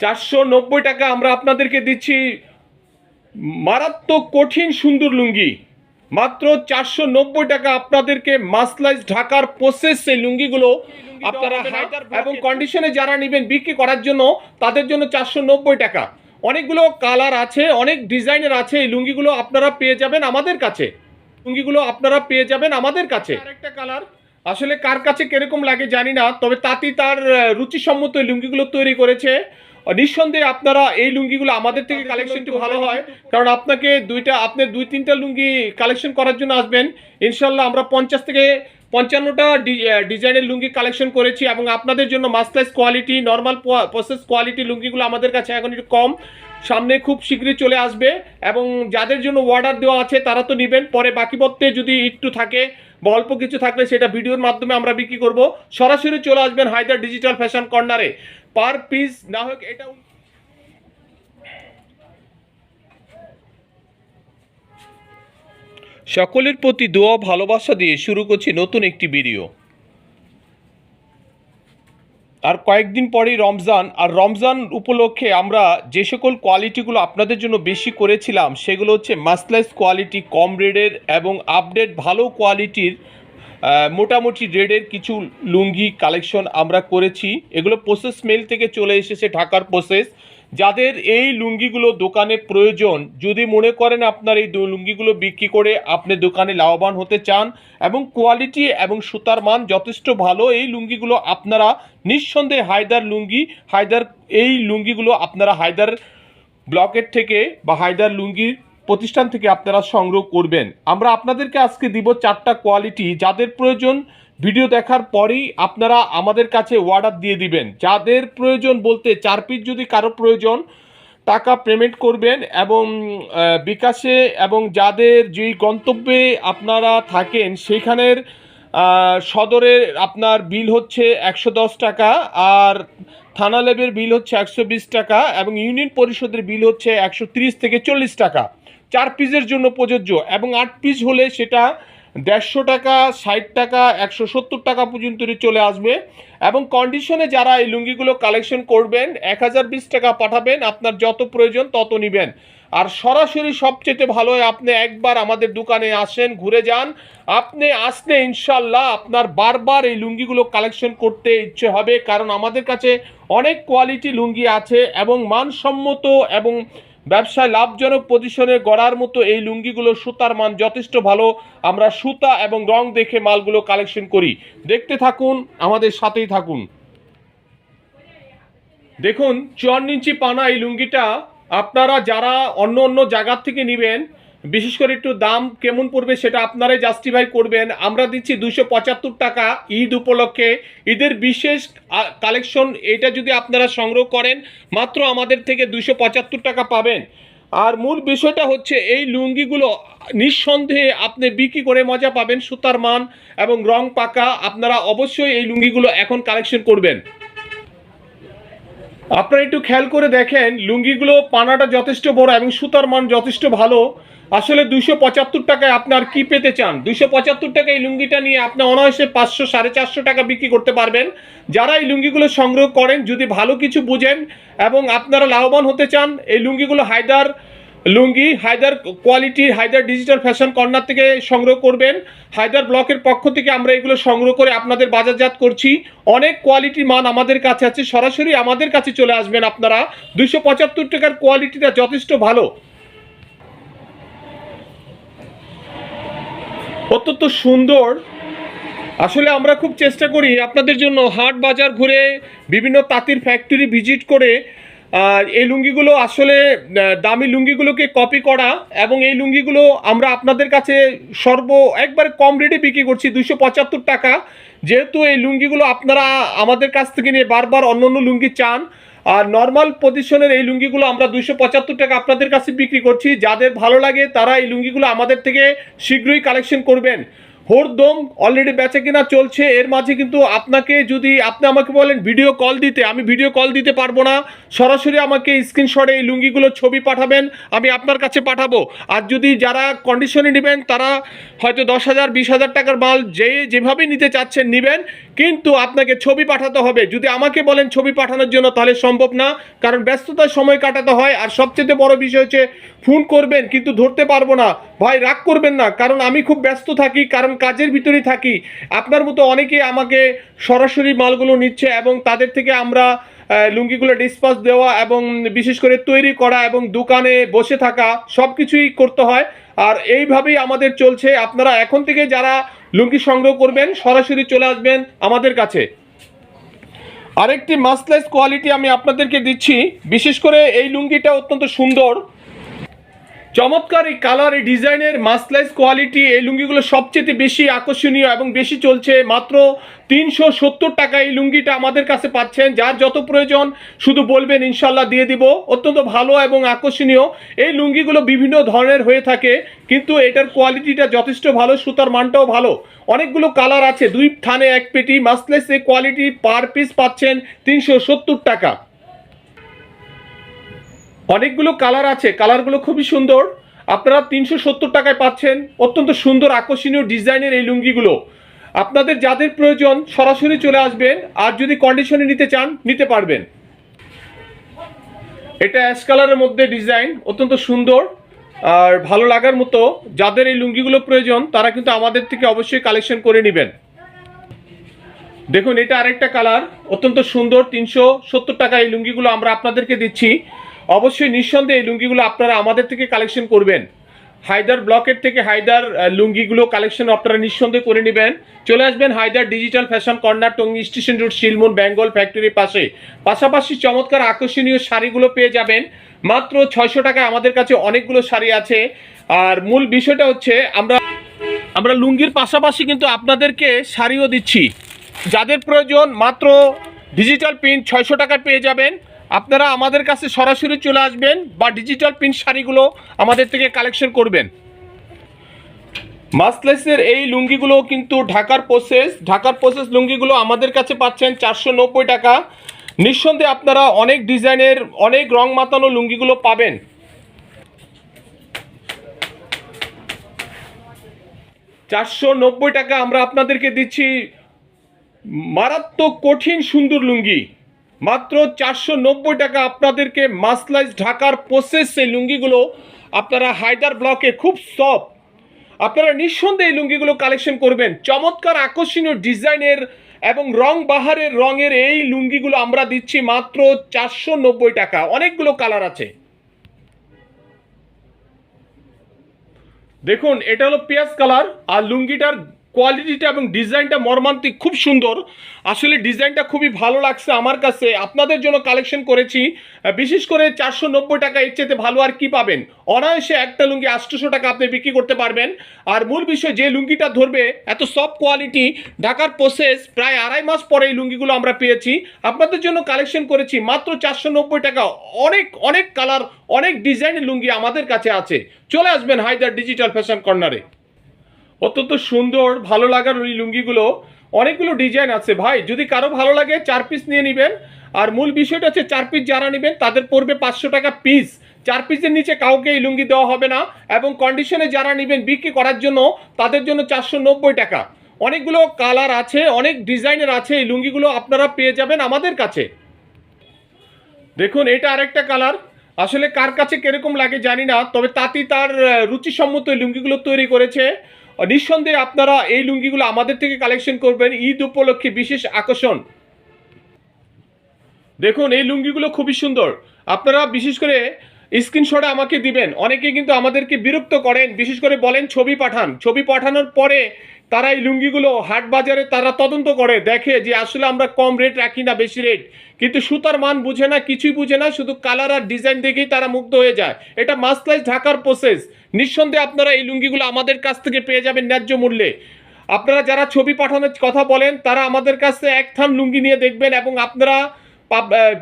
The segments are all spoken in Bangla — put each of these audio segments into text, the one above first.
চারশো নব্বই টাকা আমরা আপনাদেরকে দিচ্ছি মারাত্মক কঠিন সুন্দর লুঙ্গি। মাত্র চারশো নব্বই টাকা আপনাদেরকে মাসলাইজ ঢাকার প্রসেস সেই লুঙ্গিগুলো আপনারা এবং কন্ডিশনে যারা নেবেন বিক্রি করার জন্য তাদের জন্য চারশো নব্বই টাকা। অনেকগুলো কালার আছে অনেক ডিজাইনের আছে এই লুঙ্গিগুলো আপনারা পেয়ে যাবেন আমাদের কাছে। লুঙ্গিগুলো আপনারা পেয়ে যাবেন আমাদের কাছে। আরেকটা কালার আসলে কার কাছে কীরকম লাগে জানি না তবে তাঁতি তার রুচিসম্মত এই লুঙ্গিগুলো তৈরি করেছে। নিঃসন্দেহে আপনারা এই লুঙ্গিগুলো আমাদের থেকে কালেকশনটি ভালো হয়। কারণ আপনাকে দুইটা আপনি দুই তিনটা লুঙ্গি কালেকশন করার জন্য আসবেন। ইনশাল্লাহ আমরা পঞ্চাশ থেকে পঞ্চান্নটা ডিজাইনের লুঙ্গি কালেকশন করেছি এবং আপনাদের জন্য মাস্কলাইস কোয়ালিটি নর্মাল প্রসেস কোয়ালিটি লুঙ্গিগুলো আমাদের কাছে এখন একটু কম। সামনে খুব শীঘ্রই চলে আসবে এবং যাদের জন্য অর্ডার দেওয়া আছে তারা তো নেবেন। পরে বাকি পথে যদি একটু থাকে বা অল্প কিছু থাকলে সেটা ভিডিওর মাধ্যমে আমরা বিক্রি করব। সরাসরি চলে আসবেন হায়দার ডিজিটাল ফ্যাশন কর্নারে পার পিস না হোক এটা সকলের প্রতি দোয়া, ভালোবাসা দিয়ে শুরু করছি নতুন একটি ভিডিও আর কয়েকদিন পরেই রমজান, আর রমজান উপলক্ষে আমরা যে সকল কোয়ালিটিগুলো আপনাদের জন্য বেশি করেছিলাম, সেগুলো হচ্ছে মাসলাইস কোয়ালিটি কম রেডের এবং আপডেট ভালো কোয়ালিটির মোটামুটি রেডের কিছু লুঙ্গি কালেকশন আমরা করেছি। এগুলো প্রসেস মেল থেকে চলে এসেছে ঢাকার প্রসেস যাদের এই লুঙ্গিগুলো দোকানে প্রয়োজন, যদি মনে করেন আপনার এই লুঙ্গিগুলো বিক্রি করে আপনি দোকানে লাভবান হতে চান এবং কোয়ালিটি এবং সুতার মান যথেষ্ট ভালো, এই লুঙ্গিগুলো আপনারা নিঃসন্দেহে হায়দার লুঙ্গি, হায়দার এই লুঙ্গিগুলো আপনারা হায়দার ব্লকের থেকে বা হায়দার লুঙ্গির প্রতিষ্ঠান থেকে আপনারা সংগ্রহ করবেন। আমরা আপনাদেরকে আজকে দিব চারটা কোয়ালিটি যাদের প্রয়োজন ভিডিও দেখার পরেই আপনারা আমাদের কাছে অর্ডার দিয়ে দিবেন। যাদের প্রয়োজন বলতে চার পিস যদি কারও প্রয়োজন টাকা পেমেন্ট করবেন এবং বিকাশে এবং যাদের যেই গন্তব্যে আপনারা থাকেন সেইখানের আহ, সদরের আপনার বিল হচ্ছে একশো দশ টাকা আর থানা লেবের বিল হচ্ছে একশো বিশ টাকা এবং ইউনিয়ন পরিষদের বিল হচ্ছে একশো তিরিশ থেকে চল্লিশ টাকা। চার পিসের জন্য প্রযোজ্য এবং আট পিস হলে সেটা দেড়শো টাকা, ষাট টাকা, একশো সত্তর টাকা পর্যন্ত চলে আসবে। এবং কন্ডিশনে যারা এই লুঙ্গিগুলো কালেকশন করবেন, এক হাজার বিশ টাকা পাঠাবেন, আপনার যত প্রয়োজন তত নেবেন। আর সরাসরি সবচেয়ে ভালো আপনি একবার আমাদের দোকানে আসেন, ঘুরে যান। আপনি আসলে ইনশাল্লাহ আপনার বারবার এই লুঙ্গিগুলো কালেকশন করতে ইচ্ছে হবে, কারণ আমাদের কাছে অনেক কোয়ালিটি লুঙ্গি আছে এবং মানসম্মত এবং ব্যবসায় লাভজনক পজিশনে গড়ার মতো এই লুঙ্গিগুলো সুতার মান যথেষ্ট ভালো। আমরা সুতা এবং রং দেখে মালগুলো কালেকশন করি। দেখতে থাকুন, আমাদের সাথেই থাকুন। দেখুন, চুয়ান্ন ইঞ্চি পানা এই লুঙ্গিটা আপনারা যারা অন্য অন্য জায়গার থেকে নেবেন বিশেষ করে একটু দাম কেমন পড়বে সেটা আপনারাই জাস্টিফাই করবেন। আমরা দিচ্ছি দুশো পঁচাত্তর টাকা ঈদ উপলক্ষে। ঈদের বিশেষ কালেকশন এটা যদি আপনারা সংগ্রহ করেন, মাত্র আমাদের থেকে দুশো পঁচাত্তর টাকা পাবেন। আর মূল বিষয়টা হচ্ছে এই লুঙ্গিগুলো, নিঃসন্দেহে আপনি বিক্রি করে মজা পাবেন, সুতার মান এবং রং পাকা। আপনারা অবশ্যই এই লুঙ্গিগুলো এখন কালেকশন করবেন। আপনারা একটু খেয়াল করে দেখেন, লুঙ্গিগুলো পানাটা যথেষ্ট বড় এবং সুতার মান যথেষ্ট ভালো। আসলে দুশো পঁচাত্তর টাকায় আপনার কি পেতে চান? দুশো পঁচাত্তর টাকা এই লুঙ্গিটা নিয়ে আপনি অনায়াসে পাঁচশো, সাড়ে চারশো টাকা বিক্রি করতে পারবেন। যারা এই লুঙ্গিগুলো সংগ্রহ করেন, যদি ভালো কিছু বুঝেন এবং আপনারা লাভবান হতে চান, এই লুঙ্গিগুলো হায়দার লুঙ্গি, Haider quality, Haider digital fashion corner থেকে সংগ্রহ করবেন। হায়দার ব্লকের পক্ষ থেকে আমরা এগুলো সংগ্রহ করে আপনাদের বাজারজাত করছি। অনেক কোয়ালিটির মান আমাদের কাছে আছে। সরাসরি আমাদের কাছে চলে আসবেন আপনারা। দুশো পঁচাত্তর টাকার কোয়ালিটিটা যথেষ্ট ভালো। অত্যন্ত সুন্দর। আসলে আমরা খুব চেষ্টা করি আপনাদের জন্য হাট বাজার ঘুরে বিভিন্ন তাঁতির ফ্যাক্টরি ভিজিট করে এই লুঙ্গিগুলো আসলে দামি লুঙ্গিগুলোকে কপি করা এবং এই লুঙ্গিগুলো আমরা আপনাদের কাছে সর্ব, একবার কম রেটে বিক্রি করছি দুশো পঁচাত্তর টাকা। যেহেতু এই লুঙ্গিগুলো আপনারা আমাদের কাছ থেকে নিয়ে বারবার অন্য অন্য লুঙ্গি চান আর নর্মাল পজিশনের এই লুঙ্গিগুলো আমরা দুশো পঁচাত্তর টাকা আপনাদের কাছে বিক্রি করছি। যাদের ভালো লাগে তারা এই লুঙ্গিগুলো আমাদের থেকে শীঘ্রই কালেকশন করবেন। হোরদম অলরেডি বেচা কিনা চলছে। এর মাঝে কিন্তু আপনাকে যদি আপনি আমাকে বলেন, ভিডিও কল দিতে। আমি ভিডিও কল দিতে পারব না। সরাসরি আমাকে স্ক্রিনশটে এই লুঙ্গিগুলো ছবি পাঠাবেন, আমি আপনার কাছে পাঠাবো। আর যদি যারা কন্ডিশনে নেবেন, তারা হয়তো দশ হাজার, বিশ হাজার টাকার মাল যে যেভাবে নিতে চাচ্ছেন নেবেন, কিন্তু আপনাকে ছবি পাঠাতে হবে। যদি আমাকে বলেন ছবি পাঠানোর জন্য, তাহলে সম্ভব না, কারণ ব্যস্ততার সময় কাটাতে হয়। আর সবচেয়ে বড় বিষয় হচ্ছে, ফোন করবেন, কিন্তু ধরতে পারব না। ভাই, রাগ করবেন না, কারণ আমি খুব ব্যস্ত থাকি, কারণ কাজের ভিতরেই থাকি। আপনার মতো অনেকেই আমাকে সরাসরি মালগুলো নিচ্ছে এবং তাদের থেকে আমরা লুঙ্গিগুলো ডিসপাস দেওয়া এবং বিশেষ করে তৈরি করা এবং দোকানে বসে থাকা সব কিছুই করতে হয়। আর এইভাবেই আমাদের চলছে। আপনারা এখন থেকে যারা লুঙ্গি সংগ্রহ করবেন, সরাসরি চলে আসবেন আমাদের কাছে। আরেকটি মাসলেস কোয়ালিটি আমি আপনাদেরকে দিচ্ছি। বিশেষ করে এই লুঙ্গিটা অত্যন্ত সুন্দর। চমৎকার এই কালার এই ডিজাইনের মাসলাইজ কোয়ালিটি এই লুঙ্গিগুলো সবচেয়ে বেশি আকর্ষণীয় এবং বেশি চলছে মাত্র তিনশো সত্তর টাকা এই লুঙ্গিটা আমাদের কাছে পাচ্ছেন। যার যত প্রয়োজন, শুধু বলবেন ইনশাল্লাহ দিয়ে দিব। অত্যন্ত ভালো এবং আকর্ষণীয়। এই লুঙ্গিগুলো বিভিন্ন ধরনের হয়ে থাকে, কিন্তু এটার কোয়ালিটিটা যথেষ্ট ভালো, সুতার মানটাও ভালো। অনেকগুলো কালার আছে, দুই থানে এক পেটি। মাসলেস এই কোয়ালিটি পার পিস পাচ্ছেন তিনশো সত্তর টাকা। অনেকগুলো কালার আছে, কালারগুলো খুবই সুন্দর। আপনারা তিনশো সত্তর টাকায় পাচ্ছেন, অত্যন্ত সুন্দর আকর্ষণীয় ডিজাইনের এই লুঙ্গিগুলো। আপনাদের যাদের প্রয়োজন সরাসরি চলে আসবেন, আর যদি কন্ডিশনে নিতে চান, নিতে পারবেন। এটা অ্যাশ কালারের মধ্যে ডিজাইন অত্যন্ত সুন্দর। আর ভালো লাগার মতো যাদের এই লুঙ্গিগুলো প্রয়োজন, তারা কিন্তু আমাদের থেকে অবশ্যই কালেকশন করে নেবেন। দেখুন, এটা আরেকটা কালার অত্যন্ত সুন্দর। তিনশো সত্তর টাকা এই লুঙ্গিগুলো আমরা আপনাদেরকে দিচ্ছি। অবশ্যই নিঃসন্দেহে এই লুঙ্গিগুলো আপনারা আমাদের থেকে কালেকশন করবেন। হায়দার ব্লকের থেকে হায়দার লুঙ্গিগুলো কালেকশন আপনারা নিঃসন্দেহে করে নেবেন। চলে আসবেন Haider digital fashion corner Tongi station road Shilmun Bengal ফ্যাক্টরির পাশে। পাশাপাশি চমৎকার আকর্ষণীয় শাড়িগুলো পেয়ে যাবেন। মাত্র ছয়শো টাকায় আমাদের কাছে অনেকগুলো শাড়ি আছে। আর মূল বিষয়টা হচ্ছে আমরা আমরা লুঙ্গির পাশাপাশি কিন্তু আপনাদেরকে শাড়িও দিচ্ছি। যাদের প্রয়োজন মাত্র ডিজিটাল প্রিন্ট ছয়শো টাকায় পেয়ে যাবেন। আপনারা আমাদের কাছে সরাসরি চলে আসবেন বা ডিজিটাল প্রিন্ট শাড়িগুলো আমাদের থেকে কালেকশন করবেন। মাসলেসের এই লুঙ্গিগুলো কিন্তু ঢাকার প্রসেস ঢাকার প্রসেস লুঙ্গিগুলো আমাদের কাছে পাচ্ছেন চারশো নব্বই টাকা। নিঃসন্দেহে আপনারা অনেক ডিজাইনের, অনেক রং মাতানো লুঙ্গিগুলো পাবেন। চারশো নব্বই টাকা আমরা আপনাদেরকে দিচ্ছি মারাত্মক কঠিন সুন্দর লুঙ্গি। মাত্র চারশো নব্বই টাকা আপনাদেরকে মাসলাইজ ঢাকার প্রসেস সেই লুঙ্গিগুলো আপনারা হায়দার ব্লকে খুব সফট আপনারা নিঃসন্দেহে এই লুঙ্গিগুলো কালেকশন করবেন। চমৎকার আকর্ষণীয় ডিজাইনের এবং রং বাহারের রঙের এই লুঙ্গিগুলো আমরা দিচ্ছি মাত্র চারশো নব্বই টাকা। অনেকগুলো কালার আছে। দেখুন, এটা হলো পেঁয়াজ কালার আর লুঙ্গিটার কোয়ালিটিটা এবং ডিজাইনটা মর্মান্তিক, খুব সুন্দর। আসলে ডিজাইনটা খুবই ভালো লাগছে আমার কাছে। আপনাদের জন্য কালেকশন করেছি। বিশেষ করে চারশো নব্বই টাকা এর চেয়ে ভালো আর কি পাবেন? অনায়াসে একটা লুঙ্গি আটশোশো টাকা আপনি বিক্রি করতে পারবেন। আর মূল বিষয়, যে লুঙ্গিটা ধরবে, এত সফট কোয়ালিটি, ঢাকার প্রসেস প্রায় আড়াই মাস পরে এই লুঙ্গিগুলো আমরা পেয়েছি। আপনাদের জন্য কালেকশন করেছি মাত্র চারশো নব্বই টাকা। অনেক অনেক কালার, অনেক ডিজাইনের লুঙ্গি আমাদের কাছে আছে। চলে আসবেন হায়দার ডিজিটাল ফ্যাশন কর্নারে। অত্যন্ত সুন্দর, ভালো লাগার ওই লুঙ্গিগুলো। অনেকগুলো ডিজাইন আছে। ভাই, যদি কারও ভালো লাগে, চার পিস নিয়ে নেবেন। আর মূল বিষয়টা হচ্ছে, চার পিস যারা নেবেন, তাদের পড়বে পাঁচশো টাকা পিস চার পিসের নিচে কাউকে এই লুঙ্গি দেওয়া হবে না এবং কন্ডিশনে যারা নেবেন, বিক্রি করার জন্য, তাদের জন্য চারশো নব্বই টাকা। অনেকগুলো কালার আছে, অনেক ডিজাইনের আছে, এই লুঙ্গিগুলো আপনারা পেয়ে যাবেন আমাদের কাছে। দেখুন, এটা আরেকটা কালার আসলে কার কাছে কীরকম লাগে জানি না, তবে তাঁতি তার রুচিসম্মত লুঙ্গিগুলো তৈরি করেছে। নিঃসন্দেহে আপনারা এই লুঙ্গিগুলো আমাদের থেকে কালেকশন করবেন ঈদ উপলক্ষে বিশেষ আকর্ষণ। দেখুন, এই লুঙ্গিগুলো খুবই সুন্দর। আপনারা বিশেষ করে স্ক্রিনশটে আমাকে দিবেন। অনেকে কিন্তু আমাদেরকে বিরক্ত করেন। বিশেষ করে বলেন ছবি পাঠান। ছবি পাঠানোর পরে তারা এই লুঙ্গিগুলো হাট বাজারে তারা তদন্ত করে, দেখে যে আসলে আমরা কম রেট রাখি না, বেশি রেট কিন্তু সুতার মান বুঝে না, কিছুই বুঝে না, শুধু কালার আর ডিজাইন দেখেই তারা মুগ্ধ হয়ে যায়। এটা মাসলাইজ ঢাকার প্রসেস নিঃসন্দেহে আপনারা এই লুঙ্গিগুলো আমাদের কাছ থেকে পেয়ে যাবেন ন্যায্য মূল্যে। আপনারা যারা ছবি পাঠানোর কথা বলেন, তারা আমাদের কাছে এক থান লুঙ্গি নিয়ে দেখবেন এবং আপনারা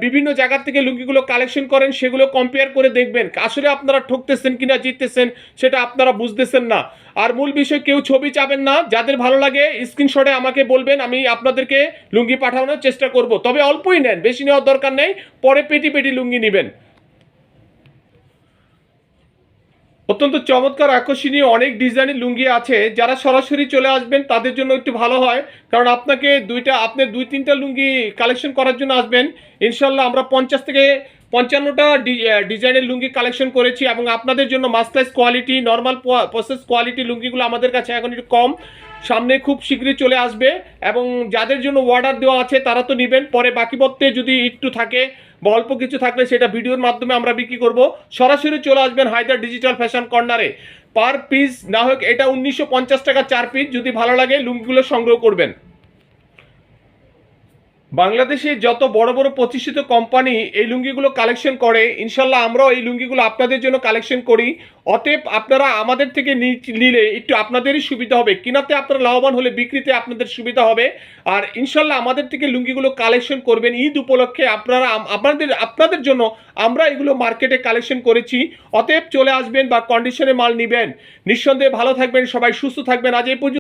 বিভিন্ন জায়গার থেকে লুঙ্গিগুলো কালেকশন করেন, সেগুলো কম্পেয়ার করে দেখবেন। আসলে আপনারা ঠকতেছেন কিনা, জিততেছেন, সেটা আপনারা বুঝতেছেন না। আর মূল বিষয়, কেউ ছবি চাবেন না, যাদের ভালো লাগে স্ক্রিনশটে আমাকে বলবেন, আমি আপনাদেরকে লুঙ্গি পাঠানোর চেষ্টা করব। তবে অল্পই নেন, বেশি নেওয়ার দরকার নেই, পরে পেটি পেটি লুঙ্গি নেবেন। অত্যন্ত চমৎকার আকর্ষণীয় অনেক ডিজাইনের লুঙ্গি আছে। যারা সরাসরি চলে আসবেন, তাদের জন্য একটু ভালো হয়। কারণ আপনাকে দুইটা আপনার দুই তিনটা লুঙ্গি কালেকশন করার জন্য আসবেন। ইনশাল্লাহ আমরা পঞ্চাশ থেকে পঞ্চান্নটা ডিজাইনের লুঙ্গি কালেকশন করেছি এবং আপনাদের জন্য masters quality normal process quality লুঙ্গিগুলো আমাদের কাছে এখন একটু কম। সামনে খুব শীঘ্রই চলে আসবে এবং যাদের জন্য অর্ডার দেওয়া আছে তারা তো নেবেন। পরে বাকি পত্রে যদি একটু থাকে বা অল্প কিছু থাকলে সেটা ভিডিওর মাধ্যমে আমরা বিক্রি করব। সরাসরি চলে আসবেন হায়দার ডিজিটাল ফ্যাশন কর্নারে পার পিস না হোক এটা উনিশশো পঞ্চাশ টাকা চার পিস যদি ভালো লাগে লুঙ্গিগুলো সংগ্রহ করবেন। বাংলাদেশে যত বড় বড় প্রতিষ্ঠিত কোম্পানি এই লুঙ্গিগুলো কালেকশন করে, ইনশাল্লাহ আমরাও এই লুঙ্গিগুলো আপনাদের জন্য কালেকশন করি। অতএব আপনারা আমাদের থেকে নিলে একটু আপনাদেরই সুবিধা হবে। কিনাতে আপনারা লাভবান হলে বিক্রিতে আপনাদের সুবিধা হবে। আর ইনশাল্লাহ আমাদের থেকে লুঙ্গিগুলো কালেকশন করবেন। ঈদ উপলক্ষে আপনারা আপনাদের আপনাদের জন্য আমরা এগুলো মার্কেটে কালেকশন করেছি। অতএব চলে আসবেন বা কন্ডিশনে মাল নেবেন। নিঃসন্দেহে ভালো থাকবেন, সবাই সুস্থ থাকবেন। আজ এই পর্যন্ত